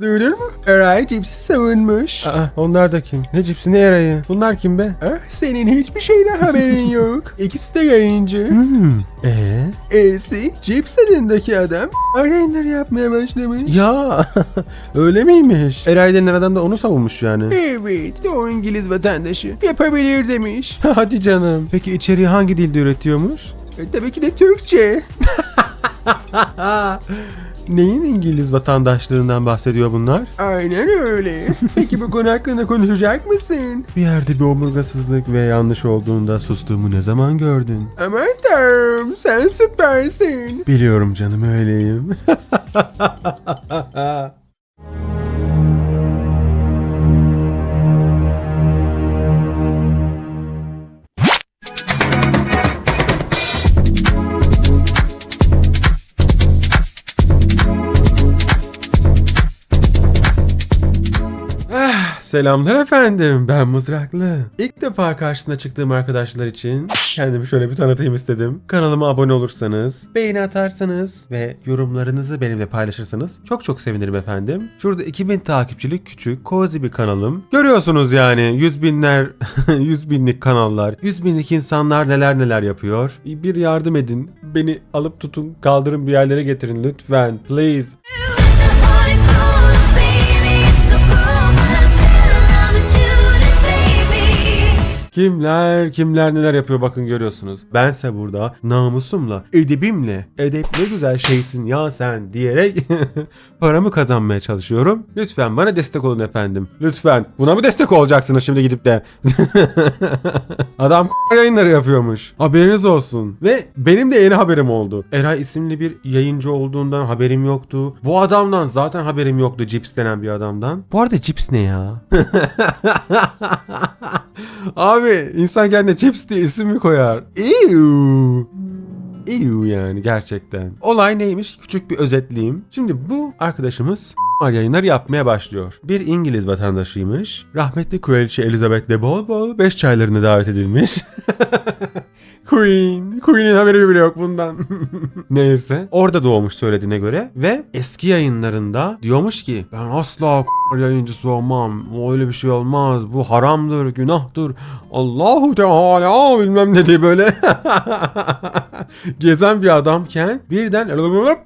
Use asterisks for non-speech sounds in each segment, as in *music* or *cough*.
Duydun mu? Eray cipsi savunmuş. Aa, onlar da kim? Ne cipsi ne yarayı? Bunlar kim be? Ah, senin hiçbir şeyden haberin *laughs* yok. İkisi de yayıncı. Hmm. Ee? E'si cips tadındaki adam arayınlar yapmaya başlamış. Ya *laughs* öyle miymiş? Eray denen adam da onu savunmuş yani. Evet, o İngiliz vatandaşı. Yapabilir demiş. *laughs* Hadi canım. Peki içeriği hangi dilde üretiyormuş? E, tabii ki de Türkçe. Neyin İngiliz vatandaşlığından bahsediyor bunlar? Aynen öyle. Peki bu konu hakkında konuşacak mısın? Bir yerde bir omurgasızlık ve yanlış olduğunda sustuğumu ne zaman gördün? Aman tanrım, sen süpersin. Biliyorum canım öyleyim. *laughs* Selamlar efendim. Ben Mızraklı. İlk defa karşısına çıktığım arkadaşlar için kendimi şöyle bir tanıtayım istedim. Kanalıma abone olursanız, beğeni atarsanız ve yorumlarınızı benimle paylaşırsanız çok çok sevinirim efendim. Şurada 2000 takipçilik küçük, cozy bir kanalım. Görüyorsunuz yani yüz binler, *laughs* yüz binlik kanallar, yüz binlik insanlar neler neler yapıyor. Bir yardım edin. Beni alıp tutun, kaldırın bir yerlere getirin lütfen. Please. Kimler kimler neler yapıyor bakın görüyorsunuz. Bense burada namusumla, edebimle, edep ne güzel şeysin ya sen diyerek *laughs* paramı kazanmaya çalışıyorum. Lütfen bana destek olun efendim. Lütfen. Buna mı destek olacaksınız şimdi gidip de? *laughs* Adam *laughs* yayınları yapıyormuş. Haberiniz olsun. Ve benim de yeni haberim oldu. Eray isimli bir yayıncı olduğundan haberim yoktu. Bu adamdan zaten haberim yoktu. Cips denen bir adamdan. Bu arada cips ne ya? Abi insan kendine chips diye isim mi koyar? Ew. Ew yani gerçekten. Olay neymiş? Küçük bir özetleyeyim. Şimdi bu arkadaşımız yayınlar yapmaya başlıyor. Bir İngiliz vatandaşıymış. Rahmetli Kraliçe Elizabeth de bol bol 5 çaylarına davet edilmiş. *laughs* Queen. Queen'in haberi bile yok bundan. *laughs* Neyse. Orada doğmuş söylediğine göre. Ve eski yayınlarında diyormuş ki ben asla yayıncısı olmam. Öyle bir şey olmaz. Bu haramdır, günahtır. Allahu Teala bilmem ne diye böyle *laughs* gezen bir adamken birden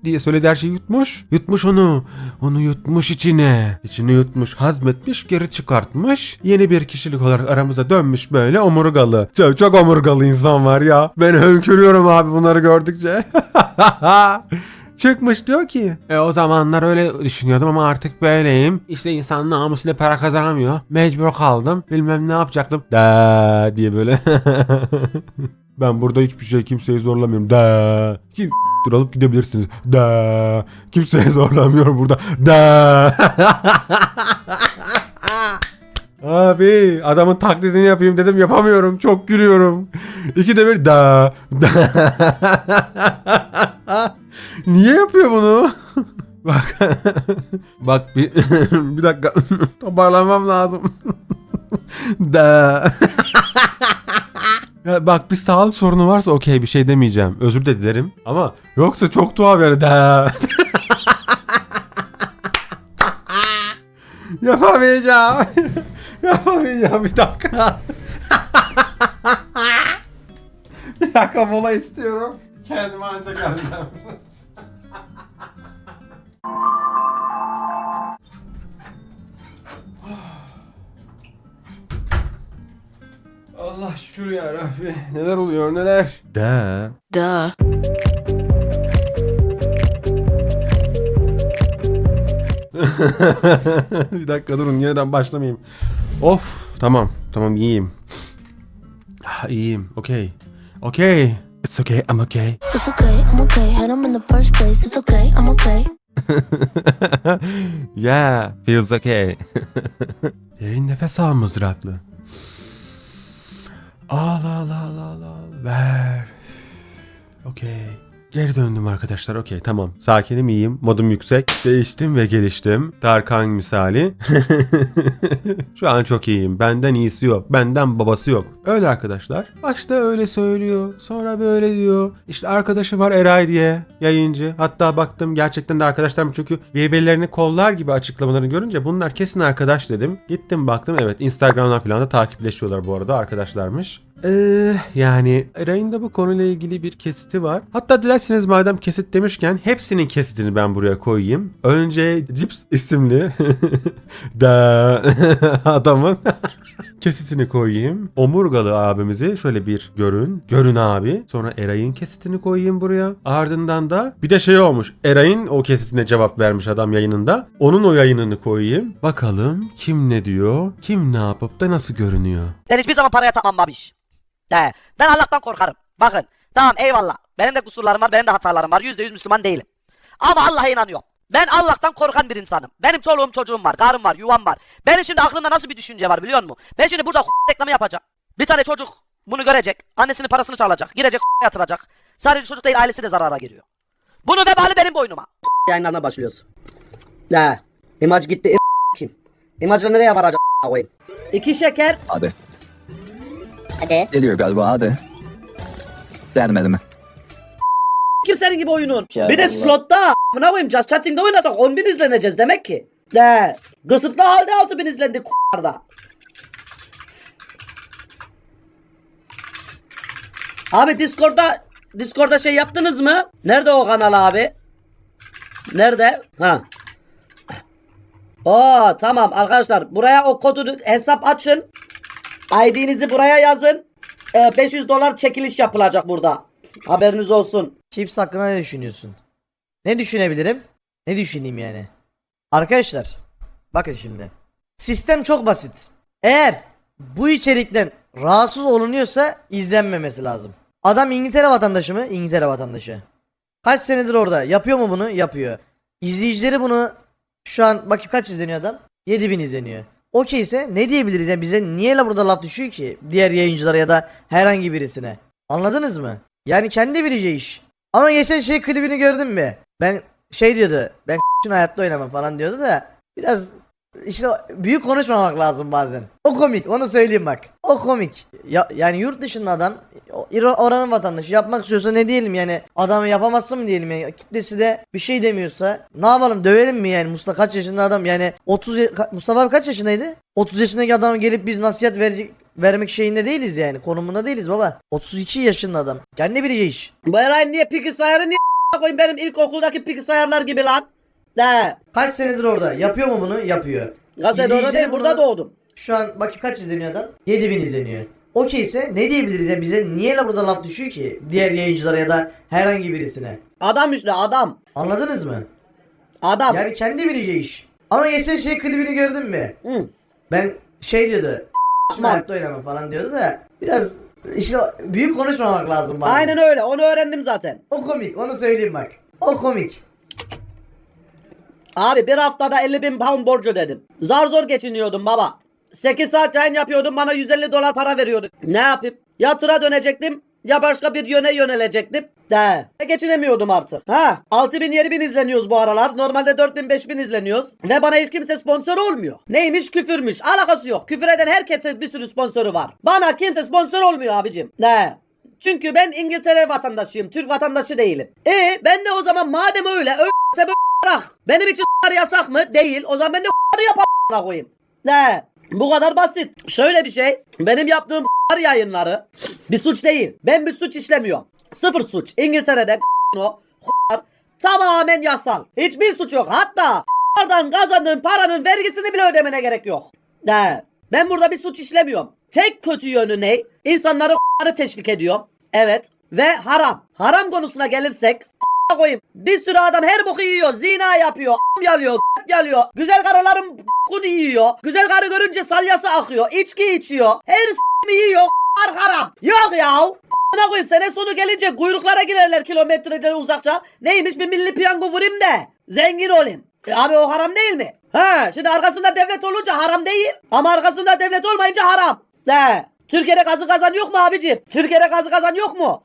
diye söylediği her şeyi yutmuş. Yutmuş onu. Onu yutmuş içine. İçini yutmuş, hazmetmiş, geri çıkartmış. Yeni bir kişilik olarak aramıza dönmüş böyle omurgalı. Çok, çok omurgalı insan var ya. Ben hönkürüyorum abi bunları gördükçe. *laughs* Çıkmış diyor ki e, o zamanlar öyle düşünüyordum ama artık böyleyim. İşte insan namusuyla para kazanamıyor. Mecbur kaldım. Bilmem ne yapacaktım. Da diye böyle. *laughs* ben burada hiçbir şey kimseyi zorlamıyorum. Da. Kim dur *laughs* alıp gidebilirsiniz. Da. Kimseye *laughs* zorlamıyorum burada. Da. Abi adamın taklidini yapayım dedim yapamıyorum. Çok gülüyorum. İki de bir da. da. *laughs* Niye yapıyor bunu? *laughs* Bak. *laughs* Bak bir bir dakika. Toparlanmam lazım. da. Ya bak bir sağlık sorunu varsa okey bir şey demeyeceğim. Özür de dilerim. Ama yoksa çok tuhaf yani. Da. Yapamayacağım. *laughs* Yapamayacağım bir dakika. *laughs* bir dakika mola istiyorum. Kendime ancak geleceğim. *laughs* Allah şükür ya Rabbi. Neler oluyor neler? De. Duh. bir dakika durun yeniden başlamayayım. Of tamam tamam iyiyim. Ah, iyiyim okey. Okey. It's okay I'm okay. It's okay, I'm okay. Had him in the first place. It's okay, I'm okay. *laughs* yeah feels okay. *laughs* Derin nefes al mızraklı. Al al al al al ver. Okey. Geri döndüm arkadaşlar. Okey tamam. Sakinim iyiyim. Modum yüksek. Değiştim ve geliştim. Tarkan misali. *laughs* Şu an çok iyiyim. Benden iyisi yok. Benden babası yok. Öyle arkadaşlar. Başta öyle söylüyor. Sonra böyle diyor. İşte arkadaşı var Eray diye. Yayıncı. Hatta baktım gerçekten de arkadaşlarım çünkü birbirlerini kollar gibi açıklamalarını görünce bunlar kesin arkadaş dedim. Gittim baktım evet Instagram'dan falan da takipleşiyorlar bu arada arkadaşlarmış. Ee, yani Eray'ın da bu konuyla ilgili bir kesiti var. Hatta dilerseniz madem kesit demişken hepsinin kesitini ben buraya koyayım. Önce Cips isimli *laughs* da *laughs* adamın *laughs* kesitini koyayım. Omurgalı abimizi şöyle bir görün. Görün abi. Sonra Eray'ın kesitini koyayım buraya. Ardından da bir de şey olmuş. Eray'ın o kesitine cevap vermiş adam yayınında. Onun o yayınını koyayım. Bakalım kim ne diyor? Kim ne yapıp da nasıl görünüyor? Ben hiçbir zaman paraya tapmam babiş. De, ben Allah'tan korkarım. Bakın tamam eyvallah. Benim de kusurlarım var benim de hatalarım var. Yüzde yüz Müslüman değilim. Ama Allah'a inanıyorum. Ben Allah'tan korkan bir insanım. Benim çoluğum çocuğum var, karım var, yuvam var. Benim şimdi aklımda nasıl bir düşünce var biliyor musun? Ben şimdi burada *laughs* reklamı yapacağım. Bir tane çocuk bunu görecek. Annesinin parasını çalacak. Girecek *laughs* yatıracak. Sadece çocuk değil ailesi de zarara giriyor. Bunun vebali benim boynuma. *laughs* Yayınlarına başlıyoruz. Ne? İmaj gitti. Kim? İmajla nereye varacak koyayım? İki şeker. Hadi. Hadi. Geliyor galiba hadi. Gelmedi mi? Kimsenin gibi oyunun. Ya bir de Allah. slotta amına koyayım Just Chatting'de oynasak 10 bin izleneceğiz demek ki. De. Kısıtlı halde 6 bin izlendik k***larda. Abi Discord'da Discord'da şey yaptınız mı? Nerede o kanal abi? Nerede? Ha. Oo tamam arkadaşlar buraya o kodu hesap açın. ID'nizi buraya yazın. Ee, 500 dolar çekiliş yapılacak burada. Haberiniz olsun. Chips hakkında ne düşünüyorsun? Ne düşünebilirim? Ne düşüneyim yani? Arkadaşlar bakın şimdi. Sistem çok basit. Eğer bu içerikten rahatsız olunuyorsa izlenmemesi lazım. Adam İngiltere vatandaşı mı? İngiltere vatandaşı. Kaç senedir orada? Yapıyor mu bunu? Yapıyor. İzleyicileri bunu şu an bakayım kaç izleniyor adam? 7000 izleniyor. Okeyse ne diyebiliriz yani bize niye la burada laf düşüyor ki diğer yayıncılara ya da herhangi birisine? Anladınız mı? Yani kendi bileceği iş. Ama geçen şey klibini gördün mü? Ben şey diyordu. Ben *laughs* hayatta oynamam falan diyordu da biraz işte büyük konuşmamak lazım bazen. O komik onu söyleyeyim bak. O komik. Ya, yani yurt dışında adam oranın vatandaşı yapmak istiyorsa ne diyelim yani adamı yapamazsın mı diyelim yani kitlesi de bir şey demiyorsa ne yapalım dövelim mi yani Mustafa kaç yaşında adam yani 30 ya- ka- Mustafa abi kaç yaşındaydı? 30 yaşındaki adam gelip biz nasihat verecek vermek şeyinde değiliz yani konumunda değiliz baba. 32 yaşında adam. Kendi bileceği iş. Bu niye bilgisayarı niye a- koyayım benim ilkokuldaki bilgisayarlar gibi lan? De. Kaç senedir orada? Yapıyor mu bunu? Yapıyor. Gazete orada değil burada doğdum. Şu an bakayım kaç izleniyor adam? 7000 izleniyor. Okeyse ne diyebiliriz ya bize niye la burada laf düşüyor ki diğer yayıncılara ya da herhangi birisine? Adam işte adam. Anladınız mı? Adam. Yani kendi bileceği iş. Ama geçen şey klibini gördün mü? Hı. Ben şey diyordu. "Şunu hayatta oynamam falan diyordu da biraz işte büyük konuşmamak lazım bazen. Aynen öyle onu öğrendim zaten. O komik onu söyleyeyim bak. O komik. Abi bir haftada 50 bin pound borcu dedim. Zar zor geçiniyordum baba. 8 saat yayın yapıyordum bana 150 dolar para veriyordu. Ne yapayım? Ya tıra dönecektim ya başka bir yöne yönelecektim. De. Geçinemiyordum artık. Ha 6 bin 7 bin izleniyoruz bu aralar. Normalde 4 bin 5 bin izleniyoruz. Ve bana hiç kimse sponsor olmuyor. Neymiş küfürmüş. Alakası yok. Küfür eden herkese bir sürü sponsoru var. Bana kimse sponsor olmuyor abicim. Ne? Çünkü ben İngiltere vatandaşıyım. Türk vatandaşı değilim. E ben de o zaman madem öyle öyle. Benim için yasak mı? Değil. O zaman ben de yaparım koyayım. Ne? Bu kadar basit. Şöyle bir şey. Benim yaptığım yayınları bir suç değil. Ben bir suç işlemiyorum. Sıfır suç. İngiltere'de o tamamen yasal. Hiçbir suç yok. Hatta oradan kazandığın paranın vergisini bile ödemene gerek yok. Ne? Ben burada bir suç işlemiyorum. Tek kötü yönü ne? İnsanları teşvik ediyorum. Evet. Ve haram. Haram konusuna gelirsek koyayım. Bir sürü adam her boku yiyor. Zina yapıyor. yalıyor. yalıyor. Güzel karıların kunu yiyor. Güzel karı görünce salyası akıyor. içki içiyor. Her s**mi yiyor. a- haram. Yok ya. A**ına koyayım sene sonu gelince kuyruklara girerler kilometreleri uzakça. Neymiş bir milli piyango vurayım da zengin olayım. E abi o haram değil mi? Ha şimdi arkasında devlet olunca haram değil. Ama arkasında devlet olmayınca haram. De. Türkiye'de kazı kazan yok mu abicim? Türkiye'de kazı kazan yok mu?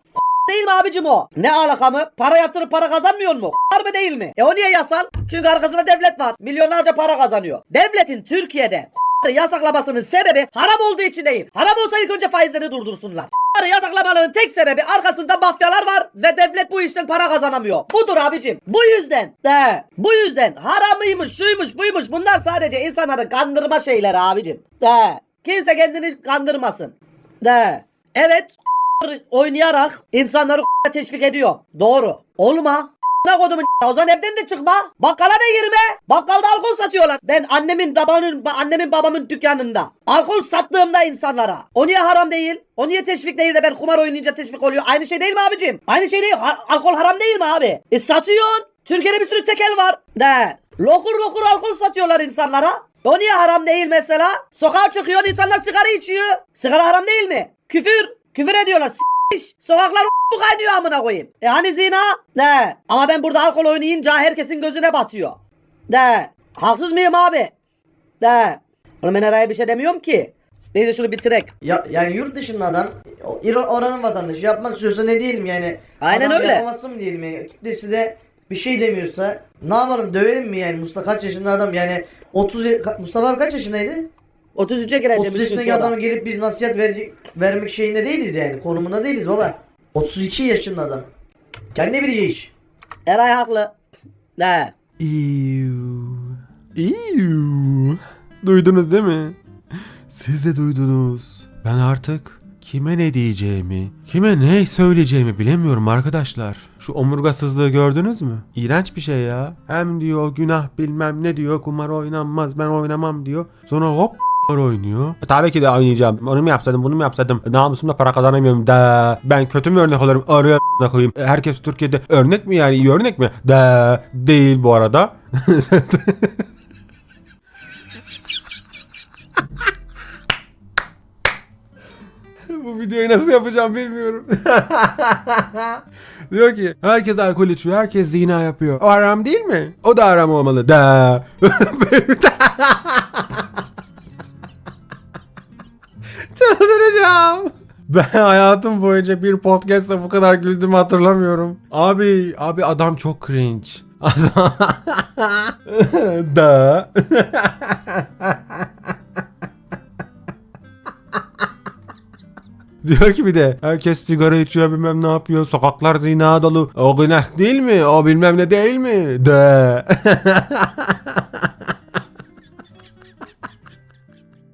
Değil mi abicim o? Ne alaka mı? Para yatırıp para kazanmıyor mu? mı değil mi? E o niye yasal? Çünkü arkasında devlet var. Milyonlarca para kazanıyor. Devletin Türkiye'de yasaklamasının sebebi haram olduğu için değil. Haram olsa ilk önce faizleri durdursunlar. yasaklamaların tek sebebi arkasında mafyalar var ve devlet bu işten para kazanamıyor. Budur abicim. Bu yüzden de bu yüzden haramıymış, şuymuş, buymuş bunlar sadece insanları kandırma şeyleri abicim. De kimse kendini kandırmasın. De evet oynayarak insanları *laughs* teşvik ediyor. Doğru. Olma. *laughs* Ne kodumun *laughs* o zaman evden de çıkma. Bakkala da girme. Bakkalda alkol satıyorlar. Ben annemin babanın ba- annemin babamın dükkanında alkol sattığımda insanlara. O niye haram değil? O niye teşvik değil de ben kumar oynayınca teşvik oluyor? Aynı şey değil mi abicim? Aynı şey değil. Ha- alkol haram değil mi abi? E satıyorsun. Türkiye'de bir sürü tekel var. De. Lokur lokur alkol satıyorlar insanlara. O niye haram değil mesela? Sokağa çıkıyor insanlar sigara içiyor. Sigara haram değil mi? Küfür. Küfür ediyorlar. S**ş. Sokaklar bu kaynıyor amına koyayım. E hani zina? De. Ama ben burada alkol oynayınca herkesin gözüne batıyor. De. Haksız mıyım abi? De. Oğlum ben herhangi bir şey demiyorum ki. Neyse şunu bitirek. Ya yani yurt dışında adam İran- oranın vatandaşı yapmak istiyorsa ne diyelim yani. Aynen Adam öyle. Yapamazsın mı diyelim yani. Kitlesi de bir şey demiyorsa ne yapalım dövelim mi yani Mustafa kaç yaşında adam yani 30 ya- ka- Mustafa abi kaç yaşındaydı? 33'e gireceğim. 30 üç gün yaşındaki adamı gelip biz nasihat verecek, vermek şeyinde değiliz yani konumunda değiliz baba. 32 yaşında adam. Kendi bileceği iş. Eray haklı. İyu. İyu. Duydunuz değil mi? Siz de duydunuz. Ben artık kime ne diyeceğimi, kime ne söyleyeceğimi bilemiyorum arkadaşlar. Şu omurgasızlığı gördünüz mü? İğrenç bir şey ya. Hem diyor günah bilmem ne diyor kumar oynanmaz ben oynamam diyor. Sonra hop oynuyor. E, tabii ki de oynayacağım. Onu mu yapsaydım bunu mu yapsaydım? E, namusumda para kazanamıyorum da. Ben kötü mü örnek olurum? A**ına koyayım. E, Herkes Türkiye'de örnek mi yani? iyi örnek mi? Da değil bu arada. *laughs* Bu videoyu nasıl yapacağım bilmiyorum. *laughs* Diyor ki herkes alkol içiyor, herkes zina yapıyor. O haram değil mi? O da haram olmalı. Da. *laughs* *laughs* Çıldıracağım. Ben hayatım boyunca bir podcast'ta bu kadar güldüğümü hatırlamıyorum. Abi, abi adam çok cringe. Adam... *laughs* da. *laughs* Diyor ki bir de herkes sigara içiyor bilmem ne yapıyor. Sokaklar zina dolu. O günah değil mi? O bilmem ne değil mi? De.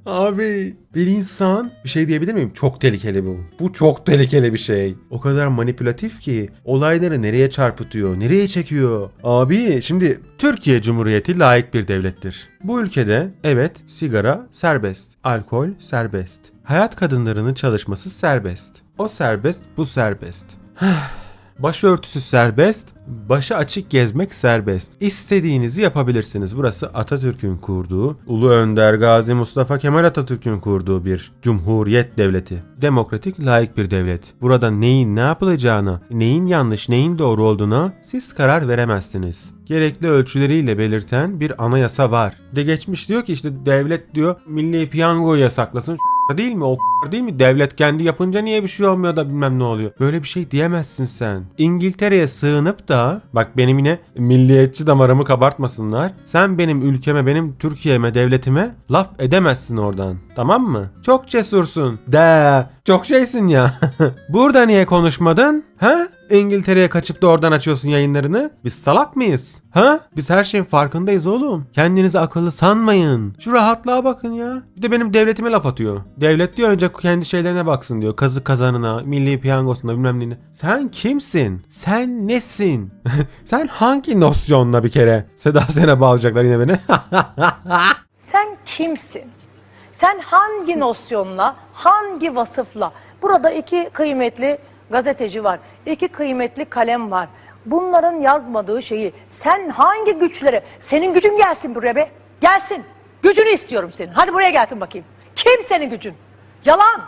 Abi bir insan bir şey diyebilir miyim? Çok tehlikeli bu. Bu çok tehlikeli bir şey. O kadar manipülatif ki olayları nereye çarpıtıyor, nereye çekiyor. Abi şimdi Türkiye Cumhuriyeti layık bir devlettir. Bu ülkede evet sigara serbest, alkol serbest. Hayat kadınlarının çalışması serbest. O serbest, bu serbest. *sighs* Başörtüsü serbest, başı açık gezmek serbest. İstediğinizi yapabilirsiniz. Burası Atatürk'ün kurduğu, Ulu Önder Gazi Mustafa Kemal Atatürk'ün kurduğu bir cumhuriyet devleti. Demokratik, layık bir devlet. Burada neyin ne yapılacağına, neyin yanlış, neyin doğru olduğuna siz karar veremezsiniz. Gerekli ölçüleriyle belirten bir anayasa var. De geçmiş diyor ki işte devlet diyor milli piyangoyu yasaklasın değil mi? O değil mi? Devlet kendi yapınca niye bir şey olmuyor da bilmem ne oluyor. Böyle bir şey diyemezsin sen. İngiltere'ye sığınıp da bak benim yine milliyetçi damarımı kabartmasınlar. Sen benim ülkeme, benim Türkiye'me, devletime laf edemezsin oradan. Tamam mı? Çok cesursun. De, çok şeysin ya. *laughs* Burada niye konuşmadın? Ha? İngiltere'ye kaçıp da oradan açıyorsun yayınlarını. Biz salak mıyız? Ha? Biz her şeyin farkındayız oğlum. Kendinizi akıllı sanmayın. Şu rahatlığa bakın ya. Bir de benim devletime laf atıyor. Devlet diyor önce kendi şeylerine baksın diyor. Kazı kazanına, milli piyangosuna bilmem neyine. Sen kimsin? Sen nesin? *laughs* Sen hangi nosyonla bir kere? Seda Sen'e bağlayacaklar yine beni. *laughs* Sen kimsin? Sen hangi nosyonla, hangi vasıfla? Burada iki kıymetli gazeteci var, iki kıymetli kalem var. Bunların yazmadığı şeyi sen hangi güçlere, senin gücün gelsin buraya be, gelsin. Gücünü istiyorum senin. Hadi buraya gelsin bakayım. Kim senin gücün? Yalan.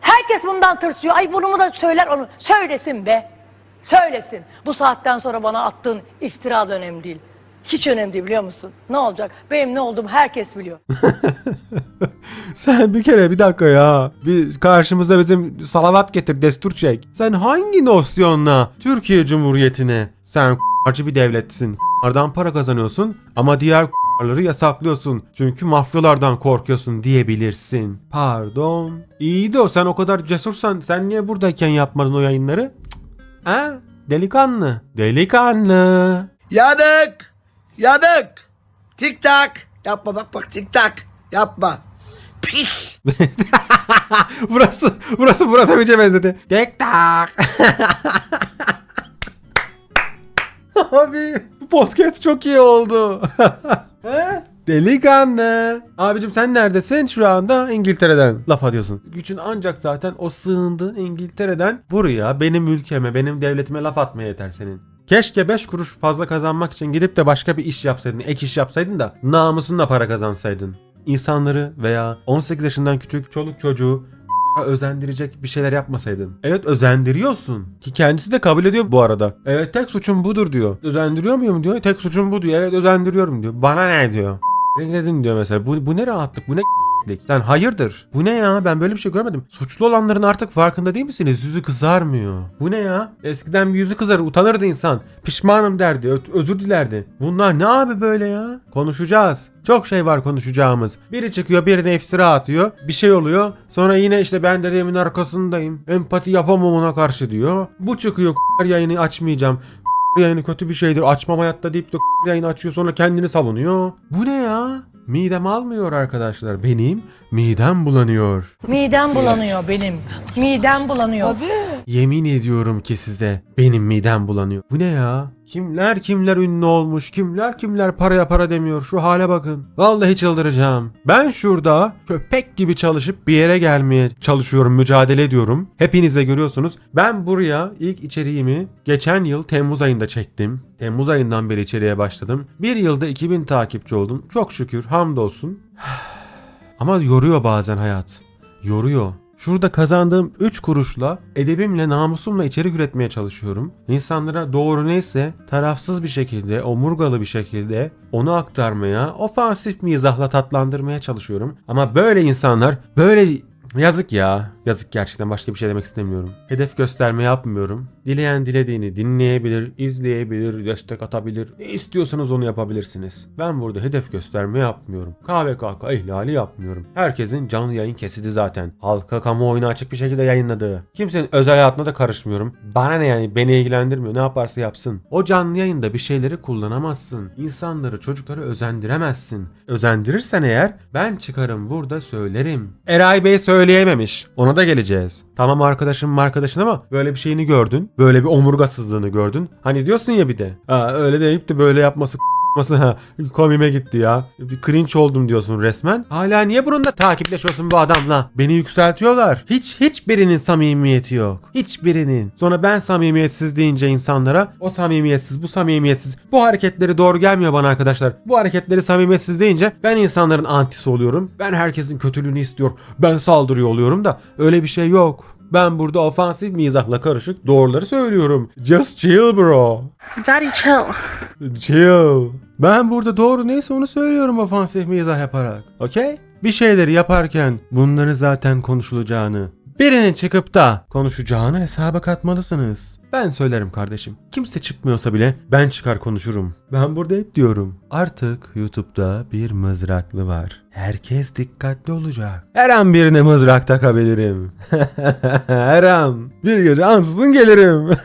Herkes bundan tırsıyor. Ay bunu mu da söyler onu. Söylesin be. Söylesin. Bu saatten sonra bana attığın iftira da önemli değil. Hiç önemli değil biliyor musun? Ne olacak? Benim ne olduğumu herkes biliyor. *laughs* Sen bir kere bir dakika ya. Bir karşımızda bizim salavat getir destur çek. Sen hangi nosyonla Türkiye Cumhuriyeti'ne sen harcı bir devletsin. Ardan para kazanıyorsun ama diğer ları yasaklıyorsun. Çünkü mafyalardan korkuyorsun diyebilirsin. Pardon. İyi de o sen o kadar cesursan sen niye buradayken yapmadın o yayınları? Cık. Ha? Delikanlı. Delikanlı. Yanık! Yanık! Tik tak! Yapma bak bak tik tak! Yapma! Pih! *laughs* burası burası Murat Övüce benzedi. Tek tak. *laughs* Abi bu podcast çok iyi oldu. *laughs* Delikanlı. Abicim sen neredesin? Şu anda İngiltere'den laf atıyorsun. Gücün ancak zaten o sığındığın İngiltere'den buraya benim ülkeme, benim devletime laf atmaya yeter senin. Keşke 5 kuruş fazla kazanmak için gidip de başka bir iş yapsaydın, ek iş yapsaydın da namusunla para kazansaydın. İnsanları veya 18 yaşından küçük çoluk çocuğu özendirecek bir şeyler yapmasaydın. Evet özendiriyorsun. Ki kendisi de kabul ediyor bu arada. Evet tek suçum budur diyor. Özendiriyor muyum diyor. Tek suçum bu diyor. Evet özendiriyorum diyor. Bana ne diyor. Dedin diyor mesela. Bu, bu ne rahatlık bu ne sen hayırdır? Bu ne ya? Ben böyle bir şey görmedim. Suçlu olanların artık farkında değil misiniz? Yüzü kızarmıyor. Bu ne ya? Eskiden bir yüzü kızarır, utanırdı insan. Pişmanım derdi, özür dilerdi. Bunlar ne abi böyle ya? Konuşacağız. Çok şey var konuşacağımız. Biri çıkıyor, birine iftira atıyor. Bir şey oluyor. Sonra yine işte ben dedemin arkasındayım. Empati yapamam ona karşı diyor. Bu çıkıyor yayını açmayacağım yayını kötü bir şeydir açmam hayatta deyip de yayını açıyor sonra kendini savunuyor. Bu ne ya? Midem almıyor arkadaşlar. Benim midem bulanıyor. Midem bulanıyor benim. Midem bulanıyor. Yemin ediyorum ki size benim midem bulanıyor. Bu ne ya? Kimler kimler ünlü olmuş, kimler kimler paraya para demiyor. Şu hale bakın. Vallahi çıldıracağım. Ben şurada köpek gibi çalışıp bir yere gelmeye çalışıyorum, mücadele ediyorum. Hepiniz de görüyorsunuz. Ben buraya ilk içeriğimi geçen yıl Temmuz ayında çektim. Temmuz ayından beri içeriye başladım. Bir yılda 2000 takipçi oldum. Çok şükür, hamdolsun. *sighs* Ama yoruyor bazen hayat. Yoruyor. Şurada kazandığım 3 kuruşla edebimle namusumla içerik üretmeye çalışıyorum. İnsanlara doğru neyse tarafsız bir şekilde, omurgalı bir şekilde onu aktarmaya, ofansif mizahla tatlandırmaya çalışıyorum. Ama böyle insanlar, böyle Yazık ya. Yazık gerçekten başka bir şey demek istemiyorum. Hedef gösterme yapmıyorum. Dileyen dilediğini dinleyebilir, izleyebilir, destek atabilir. Ne istiyorsanız onu yapabilirsiniz. Ben burada hedef gösterme yapmıyorum. KVKK ihlali yapmıyorum. Herkesin canlı yayın kesidi zaten. Halka kamuoyuna açık bir şekilde yayınladığı. Kimsenin özel hayatına da karışmıyorum. Bana ne yani beni ilgilendirmiyor. Ne yaparsa yapsın. O canlı yayında bir şeyleri kullanamazsın. İnsanları, çocukları özendiremezsin. Özendirirsen eğer ben çıkarım burada söylerim. Eray Bey söyleyememiş. Ona da geleceğiz. Tamam arkadaşım arkadaşın ama böyle bir şeyini gördün. Böyle bir omurgasızlığını gördün. Hani diyorsun ya bir de. Ha, öyle deyip de böyle yapması ha komime gitti ya. Bir cringe oldum diyorsun resmen. Hala niye bununla takipleşiyorsun bu adamla? Beni yükseltiyorlar. Hiç hiçbirinin samimiyeti yok. Hiçbirinin. Sonra ben samimiyetsiz deyince insanlara o samimiyetsiz bu samimiyetsiz. Bu hareketleri doğru gelmiyor bana arkadaşlar. Bu hareketleri samimiyetsiz deyince ben insanların antisi oluyorum. Ben herkesin kötülüğünü istiyor. Ben saldırıyor oluyorum da öyle bir şey yok. Ben burada ofansif mizahla karışık doğruları söylüyorum. Just chill bro. Daddy, chill. Chill. Ben burada doğru neyse onu söylüyorum ofansif mizah yaparak. Okey? Bir şeyleri yaparken bunları zaten konuşulacağını, birinin çıkıp da konuşacağını hesaba katmalısınız. Ben söylerim kardeşim. Kimse çıkmıyorsa bile ben çıkar konuşurum. Ben burada hep diyorum. Artık YouTube'da bir mızraklı var. Herkes dikkatli olacak. Her an birine mızrak takabilirim. *laughs* Her an. Bir gece ansızın gelirim. *laughs*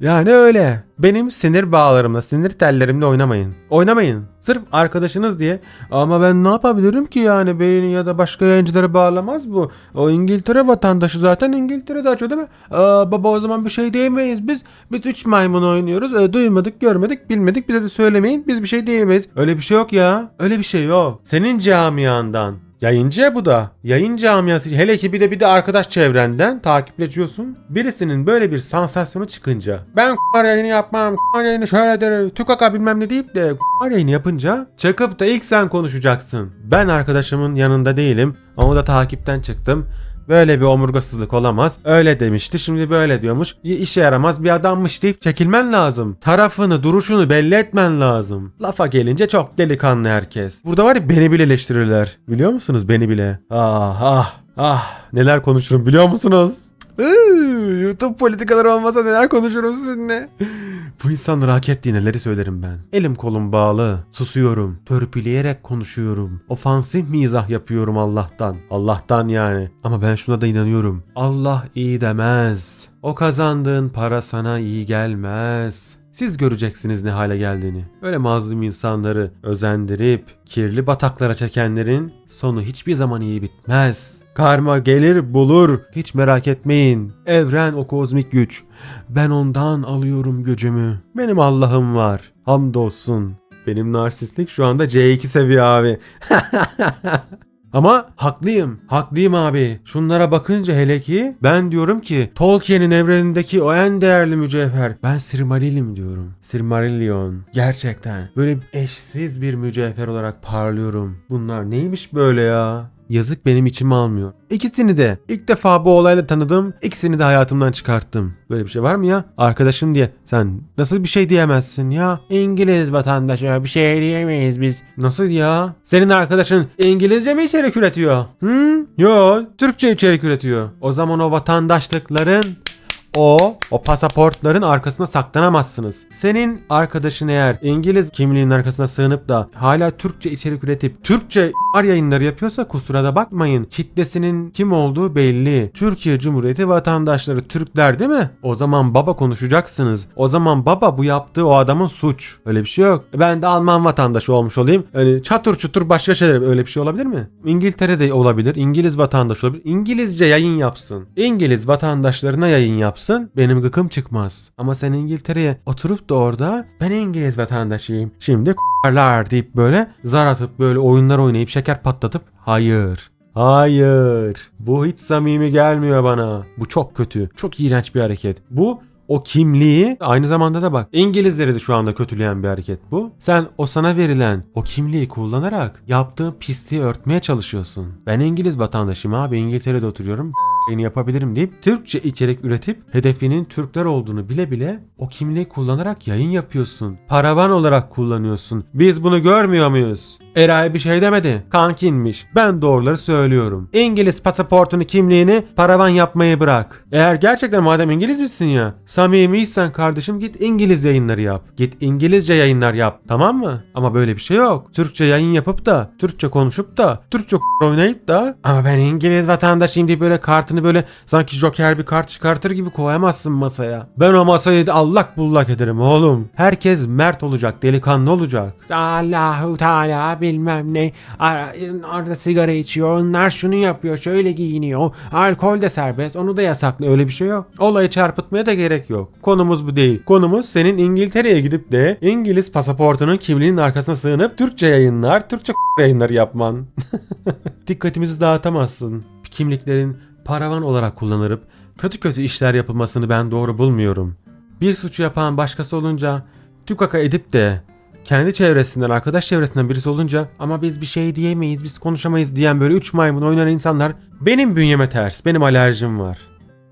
Yani öyle. Benim sinir bağlarımla, sinir tellerimle oynamayın. Oynamayın. Sırf arkadaşınız diye. Ama ben ne yapabilirim ki yani beni ya da başka yayıncıları bağlamaz bu. O İngiltere vatandaşı zaten İngiltere'de açıyor değil mi? Aa, baba o zaman bir şey diyemeyiz biz. Biz üç maymun oynuyoruz. E, duymadık, görmedik, bilmedik. Bize de söylemeyin. Biz bir şey diyemeyiz. Öyle bir şey yok ya. Öyle bir şey yok. Senin camiandan. Yayıncı ya bu da. Yayın camiası hele ki bir de bir de arkadaş çevrenden takipleşiyorsun. Birisinin böyle bir sansasyonu çıkınca ben k***ar yayını yapmam, k***ar yayını şöyle der, tükaka bilmem ne deyip de k***ar yayını yapınca çıkıp da ilk sen konuşacaksın. Ben arkadaşımın yanında değilim. Onu da takipten çıktım. Böyle bir omurgasızlık olamaz. Öyle demişti şimdi böyle diyormuş. İşe yaramaz bir adammış deyip çekilmen lazım. Tarafını duruşunu belli etmen lazım. Lafa gelince çok delikanlı herkes. Burada var ya beni bile eleştirirler. Biliyor musunuz beni bile? Ah ah ah neler konuşurum biliyor musunuz? YouTube politikaları olmasa neler konuşurum sizinle. Bu insanlar hak ettiği neleri söylerim ben. Elim kolum bağlı. Susuyorum. Törpüleyerek konuşuyorum. Ofansif mizah yapıyorum Allah'tan. Allah'tan yani. Ama ben şuna da inanıyorum. Allah iyi demez. O kazandığın para sana iyi gelmez. Siz göreceksiniz ne hale geldiğini. Öyle mazlum insanları özendirip kirli bataklara çekenlerin sonu hiçbir zaman iyi bitmez. Karma gelir bulur. Hiç merak etmeyin. Evren o kozmik güç. Ben ondan alıyorum gücümü. Benim Allah'ım var. Hamdolsun. Benim narsistlik şu anda C2 seviye abi. *laughs* Ama haklıyım. Haklıyım abi. Şunlara bakınca hele ki ben diyorum ki Tolkien'in evrenindeki o en değerli mücevher. Ben Silmarill'im diyorum. Silmarillion. Gerçekten. Böyle eşsiz bir mücevher olarak parlıyorum. Bunlar neymiş böyle ya? Yazık benim içime almıyor. İkisini de ilk defa bu olayla tanıdım. İkisini de hayatımdan çıkarttım. Böyle bir şey var mı ya? Arkadaşım diye sen nasıl bir şey diyemezsin ya? İngiliz vatandaşı bir şey diyemeyiz biz. Nasıl ya? Senin arkadaşın İngilizce mi içerik üretiyor? Hı? Yo, Türkçe içerik üretiyor. O zaman o vatandaşlıkların o, o pasaportların arkasına saklanamazsınız. Senin arkadaşın eğer İngiliz kimliğinin arkasına sığınıp da hala Türkçe içerik üretip Türkçe ar yayınları yapıyorsa kusura da bakmayın. Kitlesinin kim olduğu belli. Türkiye Cumhuriyeti vatandaşları Türkler değil mi? O zaman baba konuşacaksınız. O zaman baba bu yaptığı o adamın suç. Öyle bir şey yok. Ben de Alman vatandaşı olmuş olayım. Öyle çatır çutur başka şeyler öyle bir şey olabilir mi? İngiltere'de olabilir. İngiliz vatandaşı olabilir. İngilizce yayın yapsın. İngiliz vatandaşlarına yayın yapsın. Benim gıkım çıkmaz. Ama sen İngiltere'ye oturup da orada ben İngiliz vatandaşıyım. Şimdi k***lar deyip böyle zar atıp böyle oyunlar oynayıp şeker patlatıp hayır. Hayır. Bu hiç samimi gelmiyor bana. Bu çok kötü. Çok iğrenç bir hareket. Bu o kimliği aynı zamanda da bak İngilizleri de şu anda kötüleyen bir hareket bu. Sen o sana verilen o kimliği kullanarak yaptığın pisliği örtmeye çalışıyorsun. Ben İngiliz vatandaşıyım abi İngiltere'de oturuyorum yayını yapabilirim deyip Türkçe içerik üretip hedefinin Türkler olduğunu bile bile o kimliği kullanarak yayın yapıyorsun. Paravan olarak kullanıyorsun. Biz bunu görmüyor muyuz? Eray bir şey demedi. Kankinmiş. Ben doğruları söylüyorum. İngiliz pasaportunu kimliğini paravan yapmayı bırak. Eğer gerçekten madem İngiliz misin ya. Samimiysen kardeşim git İngiliz yayınları yap. Git İngilizce yayınlar yap. Tamam mı? Ama böyle bir şey yok. Türkçe yayın yapıp da Türkçe konuşup da Türkçe oynayıp da ama ben İngiliz vatandaşıyım diye böyle kartını böyle sanki Joker bir kart çıkartır gibi koyamazsın masaya. Ben o masayı da allak bullak ederim oğlum. Herkes mert olacak, delikanlı olacak. Allahu Teala bilmem ne. Ar- Arada sigara içiyor, onlar şunu yapıyor, şöyle giyiniyor. Alkol de serbest, onu da yasaklı. Öyle bir şey yok. Olayı çarpıtmaya da gerek yok. Konumuz bu değil. Konumuz senin İngiltere'ye gidip de İngiliz pasaportunun kimliğinin arkasına sığınıp Türkçe yayınlar, Türkçe yayınları yapman. *laughs* Dikkatimizi dağıtamazsın. Kimliklerin paravan olarak kullanılıp kötü kötü işler yapılmasını ben doğru bulmuyorum. Bir suçu yapan başkası olunca tükaka edip de kendi çevresinden, arkadaş çevresinden birisi olunca ama biz bir şey diyemeyiz, biz konuşamayız diyen böyle üç maymun oynayan insanlar benim bünyeme ters, benim alerjim var.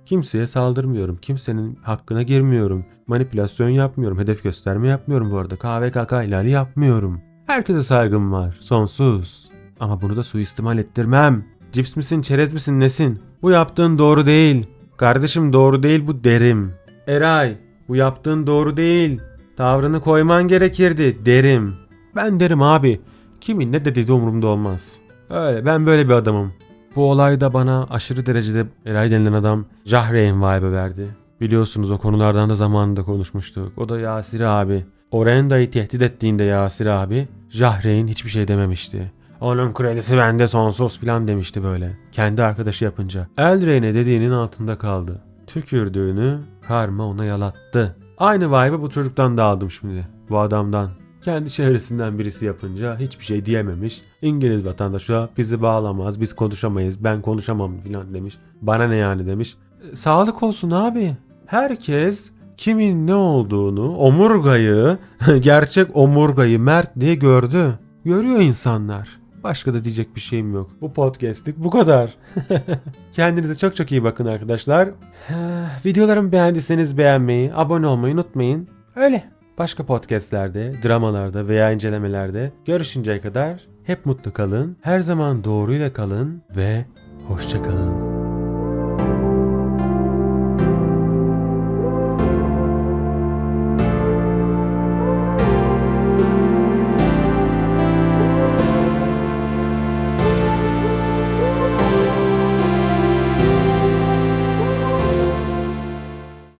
Kimseye saldırmıyorum, kimsenin hakkına girmiyorum, manipülasyon yapmıyorum, hedef gösterme yapmıyorum bu arada, KVKK ihlali yapmıyorum. Herkese saygım var, sonsuz. Ama bunu da suistimal ettirmem. Cips misin, çerez misin, nesin? Bu yaptığın doğru değil. Kardeşim doğru değil bu derim. Eray, bu yaptığın doğru değil. Tavrını koyman gerekirdi derim. Ben derim abi. Kimin ne dediği de umurumda olmaz. Öyle ben böyle bir adamım. Bu olay da bana aşırı derecede Eray denilen adam Jahreyn vibe verdi. Biliyorsunuz o konulardan da zamanında konuşmuştuk. O da Yasir abi. Orenda'yı tehdit ettiğinde Yasir abi Jahreyn hiçbir şey dememişti. Onun kraliçesi bende sonsuz filan demişti böyle. Kendi arkadaşı yapınca. Eldrain'e dediğinin altında kaldı. Tükürdüğünü karma ona yalattı. Aynı vibe'ı bu çocuktan da aldım şimdi. Bu adamdan. Kendi çevresinden birisi yapınca hiçbir şey diyememiş. İngiliz vatandaşı bizi bağlamaz, biz konuşamayız, ben konuşamam filan demiş. Bana ne yani demiş. E, sağlık olsun abi. Herkes kimin ne olduğunu, omurgayı, *laughs* gerçek omurgayı Mert diye gördü. Görüyor insanlar. Başka da diyecek bir şeyim yok. Bu podcast'lik bu kadar. *laughs* Kendinize çok çok iyi bakın arkadaşlar. *sighs* Videolarımı beğendiyseniz beğenmeyi, abone olmayı unutmayın. Öyle. Başka podcastlerde, dramalarda veya incelemelerde görüşünceye kadar hep mutlu kalın, her zaman doğruyla kalın ve hoşça kalın.